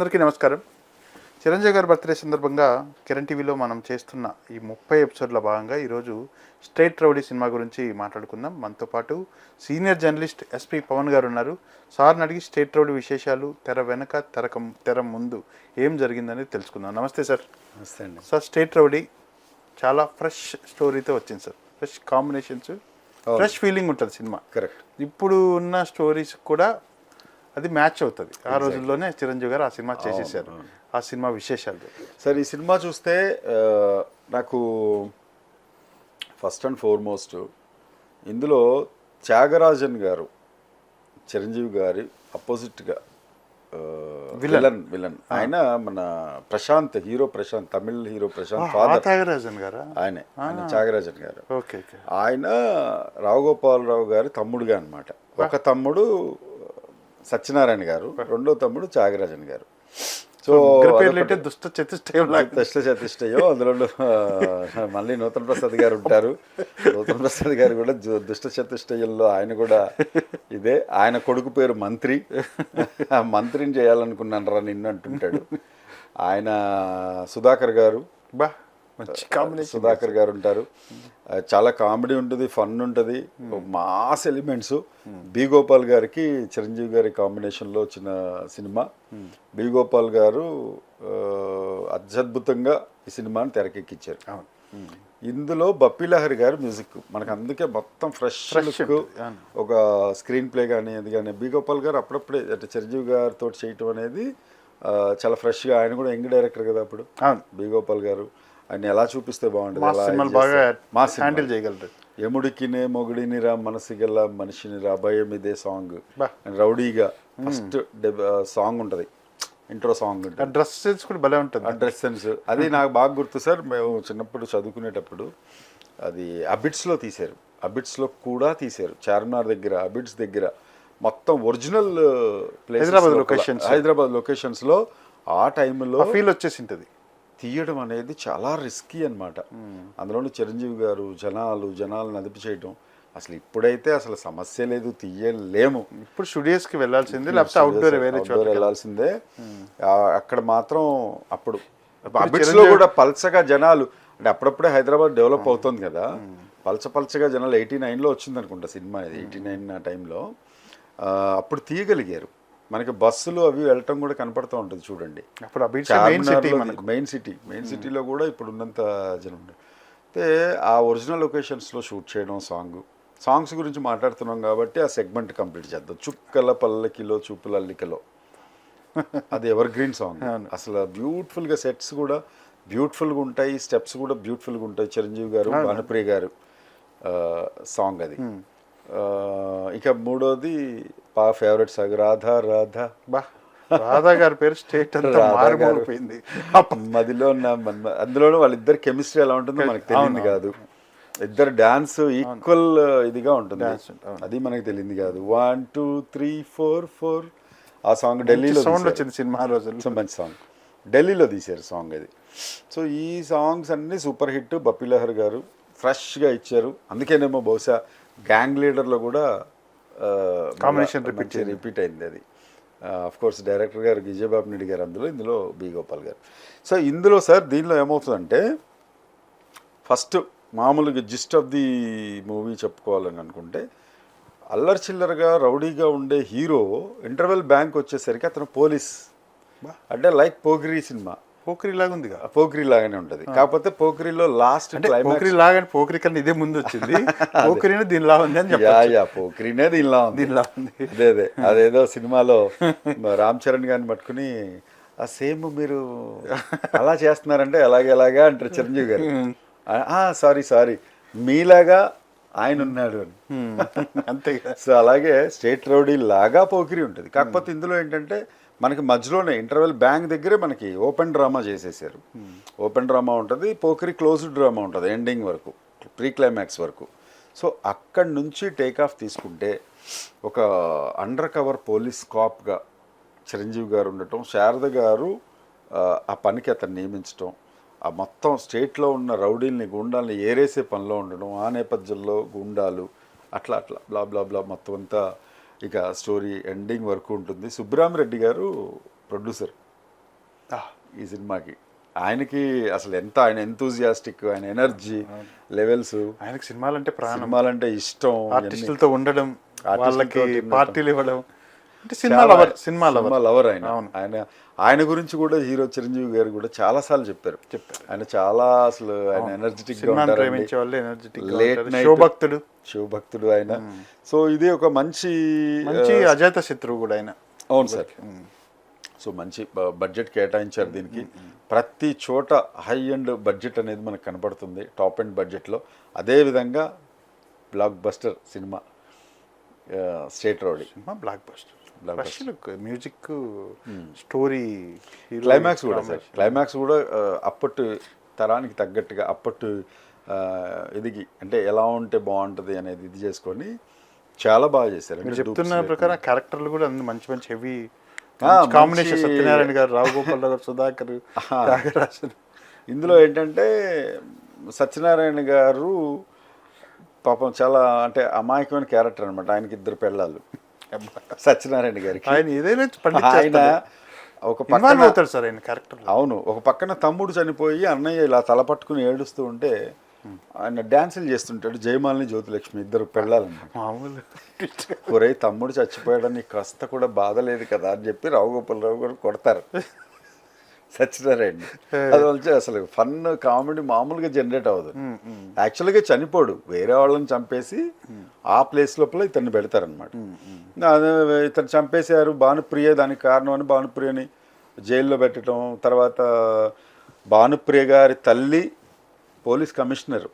అందరికీ నమస్కారం. చిరంజీవి గారి బర్త్డే సందర్భంగా కిరణ్ టీవీలో మనం చేస్తున్న ఈ ముప్పై ఎపిసోడ్ల భాగంగా ఈరోజు స్ట్రైట్ రౌడీ సినిమా గురించి మాట్లాడుకుందాం. మనతో పాటు సీనియర్ జర్నలిస్ట్ ఎస్పి పవన్ గారు ఉన్నారు. సార్ని అడిగి స్ట్రైట్ రౌడీ విశేషాలు తెర వెనక తెరక తెర ముందు ఏం జరిగిందని తెలుసుకుందాం. నమస్తే సార్. నమస్తే అండి. సార్ స్ట్రైట్ రౌడీ చాలా ఫ్రెష్ స్టోరీతో వచ్చింది sir. Fresh combinations fresh feeling ఉంటుంది సినిమా. కరెక్ట్. ఇప్పుడు ఉన్న స్టోరీస్ కూడా అది మ్యాచ్ అవుతుంది. ఆ రోజుల్లోనే చిరంజీవి గారు ఆ సినిమా చేసేసారు. ఆ సినిమా విశేషాలు. సార్ ఈ సినిమా చూస్తే నాకు ఫస్ట్ అండ్ ఫార్మోస్ట్ ఇందులో త్యాగరాజన్ గారు చిరంజీవి గారి అపోజిట్గా విలన్ విలన్ ఆయన మన Prashanth hero Prashanth Tamil hero Prashanth father. Thyagarajan గారా? ఆయనే ఆయన త్యాగరాజన్ గారు. Okay okay. ఆయన రావు గోపాలరావు గారి తమ్ముడుగా అన్నమాట. ఒక తమ్ముడు సత్యనారాయణ గారు రెండో తమ్ముడు త్యాగరాజన్ గారు. సో దుష్ట చతుష్టయం చతిష్టయో అందులో మళ్ళీ నూతన ప్రసాద్ గారు ఉంటారు. నూతన ప్రసాద్ గారు కూడా దుష్ట చతుష్టయంలో ఆయన కూడా ఇదే. ఆయన కొడుకు పేరు మంత్రి. ఆ మంత్రిని చేయాలనుకున్నాను రా నిన్ను అంటుంటాడు. ఆయన సుధాకర్ గారు. బా. మంచి సుధాకర్ గారు ఉంటారు. చాలా కామెడీ ఉంటుంది ఫన్ ఉంటుంది. Mass elements. బి గోపాల్ గారికి చిరంజీవి గారి కాంబినేషన్లో వచ్చిన సినిమా. బి గోపాల్ గారు అత్యద్భుతంగా ఈ సినిమాని తెరకెక్కించారు ఇందులో బప్పి లహరి గారు మ్యూజిక్. మనకు అందుకే మొత్తం ఫ్రెష్ లుక్. ఒక స్క్రీన్ ప్లే కానీ అది కానీ బి గోపాల్ గారు అప్పుడప్పుడే అంటే చిరంజీవి గారితో చేయటం అనేది చాలా ఫ్రెష్గా. ఆయన కూడా యంగ్ డైరెక్టర్ కదా అప్పుడు. బి గోపాల్ గారు. ఆయన ఎలా చూపిస్తే బాగుంటుంది హ్యాండిల్ చేయగలరు. ఎముడికినే మొగుడిని రా మనసిగల మనిషిని రా భయం ఇదే సాంగ్. రౌడీగా ఫస్ట్ సాంగ్ ఉంటుంది. ఇంట్రో సాంగ్ ఉంటుంది. డ్రెస్ సెన్స్ కూడా భలే ఉంటుంది. ఆ డ్రెస్ సెన్స్. అది నాకు బాగా గుర్తు సార్. మేము చిన్నప్పుడు చదువుకునేటప్పుడు అది అబిట్స్లో తీశారు. అబిట్స్లో కూడా తీశారు. చార్మినార్ దగ్గర అబిట్స్ దగ్గర. మొత్తం original place Hyderabad locations. Hyderabad లొకేషన్స్లో ఆ టైంలో ఫీల్ వచ్చేసి ఉంటుంది తీయడం అనేది చాలా రిస్కీ అన్నమాట. అందులోని చిరంజీవి గారు జనాలు జనాలను అదుపు చేయడం అసలు ఇప్పుడైతే అసలు సమస్య లేదు తీయలేము. ఇప్పుడు స్టూడియోస్కి వెళ్ళాల్సిందే లేకపోతే అవుట్డోర్ వేరే చోట వెళ్ళాల్సిందే. ఆ, అక్కడ మాత్రం అప్పుడు అప్పుడు అబిట్స్లో చిరంజీవి- కూడా పల్చగా జనాలు అంటే అప్పుడప్పుడే హైదరాబాద్ డెవలప్ అవుతుంది కదా. పల్చ పల్చగా జనాలు ఎయిటీ నైన్లో వచ్చింది అనుకుంటా సినిమా ఎయిటీ నైన్ టైంలో. అప్పుడు తీయగలిగారు. మనకి బస్సులు అవి వెళ్ళటం కూడా కనపడుతూ ఉంటుంది చూడండి. అప్పుడు మెయిన్ సిటీ మనకు. మెయిన్ సిటీ మెయిన్ సిటీలో కూడా ఇప్పుడు ఉన్నంత జనం అయితే ఆ ఒరిజినల్ లొకేషన్స్లో షూట్ చేయడం సాంగ్ సాంగ్స్ గురించి మాట్లాడుతున్నాం కాబట్టి ఆ సెగ్మెంట్ కంప్లీట్ చేద్దాం. చుక్కల పల్లకిలో చూపుల అల్లికలో. అది ఎవర్ గ్రీన్ సాంగ్ అసలు బ్యూటిఫుల్గా సెట్స్ కూడా బ్యూటిఫుల్గా ఉంటాయి స్టెప్స్ కూడా బ్యూటిఫుల్గా ఉంటాయి. చిరంజీవి గారు భానుప్రియ గారు సాంగ్ అది. ఆ, ఇక మూడోది మా ఫేవరెట్ సాంగ్ రాధా రాధా. బా రాధా గారి పేరు స్టేట్ అంతా. మారుమోగిపోయింది మదిలో ఉన్న అందులోనూ వాళ్ళిద్దరు కెమిస్ట్రీ ఎలా ఉంటుందో మనకు తెలియదు కాదు. ఇద్దరు డాన్స్ ఈక్వల్ ఇదిగా ఉంటుంది. అది మనకు తెలియదు కాదు. One two three four four. ఆ సాంగ్ ఢిల్లీలో సౌండ్. వచ్చింది సినిమా రోజుల్లో. మంచి సాంగ్. ఢిల్లీలో తీశారు సాంగ్ అది. సో ఈ సాంగ్స్ అన్నీ సూపర్ హిట్. బప్పి లహర్ గారు ఫ్రెష్గా ఇచ్చారు. అందుకేనేమో బహుశా గ్యాంగ్ లీడర్లో కూడా Combination repeat రిపీట్ అయింది అది. కోర్స్ డైరెక్టర్ గారు విజయబాబు నాయుడు గారు అందులో ఇందులో బి గోపాల్ గారు. సో ఇందులో సార్ దీనిలో ఏమవుతుందంటే ఫస్ట్ మామూలుగా జిస్ట్ ఆఫ్ ది మూవీ చెప్పుకోవాలని అనుకుంటే అల్లరి చిల్లరగా రౌడీగా ఉండే హీరో ఇంటర్వెల్ బ్యాంక్ వచ్చేసరికి అతను పోలీస్. అంటే లైక్ పోకిరి సినిమా పోకరి లాగా ఉందిగా పోకిరి లాగానే ఉంటుంది కాకపోతే పోకిరిలో లాస్ట్ పోకరి లాగా పోకరి కన్నా ఇదే ముందు వచ్చింది పోకరిని దీనిలా ఉంది అని యా పోకిరినే దీనిలా ఉంది. దీనిలా ఉంది. అదే అదే. అదేదో సినిమాలో రామ్ చరణ్ గారిని పట్టుకుని ఆ సేమ్ మీరు అలా చేస్తున్నారంటే అలాగే అలాగా అంటారు చిరంజీవి గారు. Sorry sorry. మీలాగా ఆయన ఉన్నాడు అని. అంతే సో అలాగే స్టేట్ రౌడీ లాగా పోకిరి ఉంటుంది. కాకపోతే ఇందులో ఏంటంటే మనకి మధ్యలోనే ఇంటర్వెల్ బ్యాంక్ దగ్గరే మనకి ఓపెన్ డ్రామా చేసేసారు. ఓపెన్ డ్రామా ఉంటుంది పోకరి క్లోజ్డ్ డ్రామా ఉంటుంది ఎండింగ్ వరకు ప్రీ క్లైమాక్స్ వరకు. సో అక్కడి నుంచి టేక్ ఆఫ్ తీసుకుంటే ఒక అండర్ కవర్ పోలీస్ కాప్గా చిరంజీవి గారు ఉండటం శారద గారు ఆ, పనికి అతను నియమించటం ఆ మొత్తం స్టేట్లో ఉన్న రౌడీల్ని గుండాల్ని ఏరేసే పనిలో ఉండడం ఆ నేపథ్యంలో గుండాలు అట్లా అట్లా బ్లా బ్లా బ్లా మొత్తం అంతా ఇక స్టోరీ ఎండింగ్ వరకు ఉంటుంది. సుబ్బరామిరెడ్డి గారు ప్రొడ్యూసర్ ఈ సినిమాకి. ఆయనకి అసలు ఎంత ఆయన ఎంతూజియాస్టిక్ ఆయన ఎనర్జీ లెవెల్స్. ఆయనకు సినిమాలంటే సినిమాలంటే ఇష్టం. ఆర్టిస్టులతో ఉండడం వాళ్ళకి. పార్టీలు ఇవ్వడం. అంటే cinema lover cinema lover. Lover ఆయన. ఆయన ఆయన గురించి కూడా హీరో చిరంజీవి గారు కూడా చాలా సార్లు చెప్పారు. చెప్పారు. ఆయన చాలా అసలు ఆయన ఎనర్జెటిక్ లేట్ శివభక్తుడు శివభక్తుడు ఆయన. సో ఇది ఒక మంచి మంచి అజాత శత్రువు కూడా ఆయన. అవును సార్. సో మంచి బడ్జెట్ కేటాయించారు దీనికి. ప్రతి చోట హై అండ్ బడ్జెట్ అనేది మనకు కనపడుతుంది టాప్ అండ్ బడ్జెట్లో అదేవిధంగా blockbuster cinema state rowdy. Cinema blockbuster. First look music story climax కూడా సార్. క్లైమాక్స్ కూడా ఆ, అప్పటి తరానికి తగ్గట్టుగా అప్పటి ఆ, ఇదికి అంటే ఎలా ఉంటే బాగుంటుంది అనేది ఇది చేసుకొని చాలా బాగా చేశారు. మీరు చెప్తున్న ప్రకారం క్యారెక్టర్లు కూడా అన్ని మంచి మంచి హెవీ కాంబినేషన్ సత్యనారాయణ గారు రావు గోపాల్ గారు సుధాకర్ త్యాగరాజన్ ఇందులో ఏంటంటే సత్యనారాయణ గారు పాపం చాలా అంటే అమాయకమైన క్యారెక్టర్ అనమాట ఆయనకి ఇద్దరు పెళ్ళాలు సత్యనారాయణ గారికి. ఆయన ఏదైనా ఆయన ఒక పక్కన అవుతాడు సార్ ఆయన క్యారెక్టర్ అవును ఒక పక్కన తమ్ముడు చనిపోయి అన్నయ్య ఇలా తల పట్టుకుని ఏడుస్తూ ఉంటే ఆయన డ్యాన్సులు చేస్తుంటాడు జయమాలిని జ్యోతిలక్ష్మి ఇద్దరు పెళ్ళాలన్నమాట మామూలు. ఒరే తమ్ముడు చచ్చిపోయాడని కాస్త కూడా బాధ లేదు కదా అని చెప్పి రావు గోపాలరావు గారు కొడతారు. సత్యనారాయణ అది వచ్చి అసలు ఫన్ కామెడీ మామూలుగా జనరేట్ అవ్వదు. యాక్చువల్గా చనిపోడు. వేరే వాళ్ళని చంపేసి ఆ ప్లేస్ లోపల ఇతన్ని పెడతారనమాట ఇతను చంపేశారు భానుప్రియ దానికి కారణం అని భానుప్రియని జైల్లో పెట్టడం తర్వాత భానుప్రియ గారి తల్లి పోలీస్ కమిషనర్.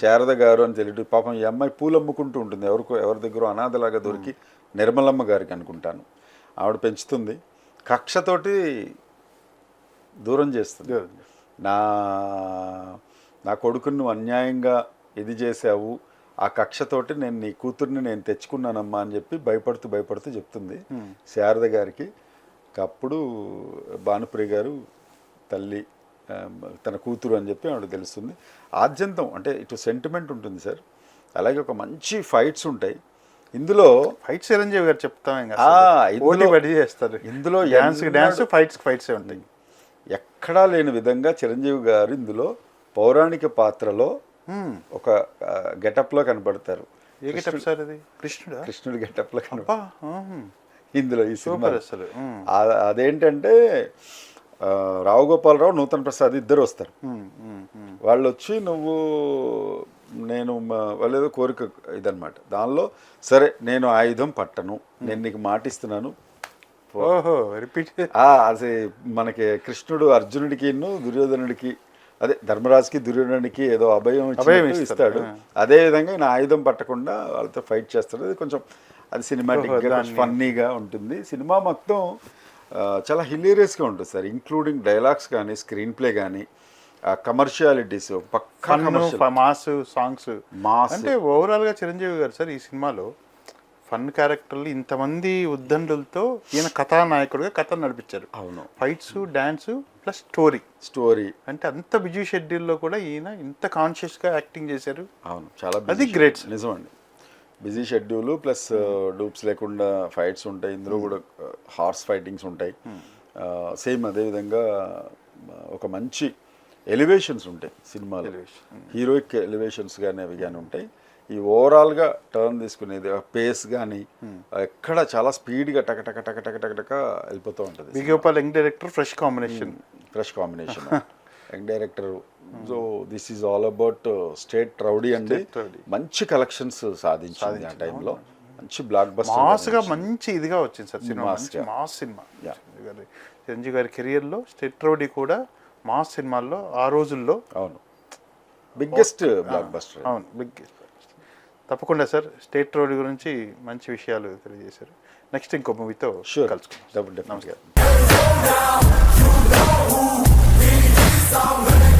శారద గారు అని తెలియదు. పాపం ఈ అమ్మాయి పూలు అమ్ముకుంటూ ఉంటుంది. ఎవరికో ఎవరి దగ్గర అనాథలాగా దొరికి నిర్మలమ్మ గారికి అనుకుంటాను. ఆవిడ పెంచుతుంది. కక్షతోటి దూరం చేస్తుంది. నా నా కొడుకుని అన్యాయంగా ఇది చేసావు ఆ కక్షతోటి నేను నీ కూతుర్ని నేను తెచ్చుకున్నానమ్మా అని చెప్పి భయపడుతూ భయపడుతూ చెప్తుంది శారద గారికి. అప్పుడు భానుప్రియ గారు తల్లి తన కూతురు అని చెప్పి ఆవిడ తెలుస్తుంది. ఆద్యంతం అంటే ఇటు సెంటిమెంట్ ఉంటుంది సార్. అలాగే ఒక మంచి ఫైట్స్ ఉంటాయి. ఇందులో ఫైట్ చిరంజీవి గారు చెప్తాం ఇంకా. ఆ, అసలు. ఇందులో- పోటీ పడి చేస్తారు. ఇందులో డాన్స్ ఎన్నడూ- ఫైట్స్ ఫైట్స్ ఉంటాయి. ఎక్కడా లేని విధంగా చిరంజీవి గారు ఇందులో పౌరాణిక పాత్రలో ఒక గెటప్లో కనబడతారు. ఏ గెటప్ సార్ అది? కృష్ణుడా? కృష్ణుడి గెటప్లో కనబడ. ఇందులో ఈ సినిమా అసలు. అదేంటంటే రావు గోపాలరావు నూతన్ ప్రసాద్ ఇద్దరు వస్తారు. వాళ్ళు వచ్చి నువ్వు నేను వాళ్ళేదో కోరిక ఇదనమాట దానిలో సరే నేను ఆయుధం పట్టను. నేను నీకు మాటిస్తున్నాను. ఓహో రిపీట్. అది మనకి కృష్ణుడు అర్జునుడికి దుర్యోధనుడికి అదే ధర్మరాజుకి దుర్యోధనుడికి ఏదో అభయం అభయం ఇస్తాడు. అదే విధంగా ఈయన ఆయుధం పట్టకుండా వాళ్ళతో ఫైట్ చేస్తాడు. అది కొంచెం అది సినిమాటిక్ ఓహో, గా దాన్ని- ఫన్నీగా ఉంటుంది. సినిమా మొత్తం చాలా హిలేరియస్గా ఉంటుంది సార్. ఇంక్లూడింగ్ డైలాగ్స్ కానీ స్క్రీన్ ప్లే కానీ కమర్షియాలిటీస్ పక్కా మాస్ సాంగ్స్ మాస్ అంటే ఓవరాల్గా చిరంజీవి గారు సార్ ఈ సినిమాలో ఫన్ క్యారెక్టర్లు ఇంతమంది ఉద్దండులతో ఈయన కథానాయకుడిగా కథ నడిపించారు. అవును. Fights dance plus story. Story. అంటే అంత బిజీ షెడ్యూల్లో కూడా ఈయన ఇంత కాన్షియస్గా యాక్టింగ్ చేశారు. అవును చాలా అది busy great. schedule. నిజం అండి బిజీ షెడ్యూల్ ప్లస్ డూప్స్ లేకుండా ఫైట్స్ ఉంటాయి. ఇందులో కూడా హార్స్ ఫైటింగ్స్ ఉంటాయి. సేమ్ అదేవిధంగా uh, ఒక మంచి ఎలివేషన్స్ ఉంటాయి సినిమాలో. హీరోయిక్ ఎలివేషన్స్ కానీ అవి కానీ ఉంటాయి. ఈ ఓవరాల్గా టర్న్ తీసుకునేది పేస్ కానీ ఎక్కడ చాలా స్పీడ్గా టక టక టక టక టక టక వెళ్ళిపోతూ ఉంటుంది B Gopal young director fresh combination. Fresh combination. Young director so this is all about state rowdy అండి. మంచి కలెక్షన్స్ సాధించింది ఆ టైంలో. మంచి బ్లాక్ బస్టర్ మాస్గా మంచి ఇదిగా వచ్చింది sir cinema. Mass cinema. Chiranjeevi గారి చిరంజీవి గారి కెరియర్లో స్టెట్ రౌడీ కూడా మాస్ సినిమాల్లో ఆ రోజుల్లో అవును. బిగ్గెస్ట్ బ్లాక్ బస్టర్ అవును బిగ్ తప్పకుండా సార్. స్టేట్ రోడ్ గురించి మంచి విషయాలు తెలియజేశారు. నెక్స్ట్ ఇంకో మూవీతో షూర్ కలుసుకుందాం. నమస్కారం.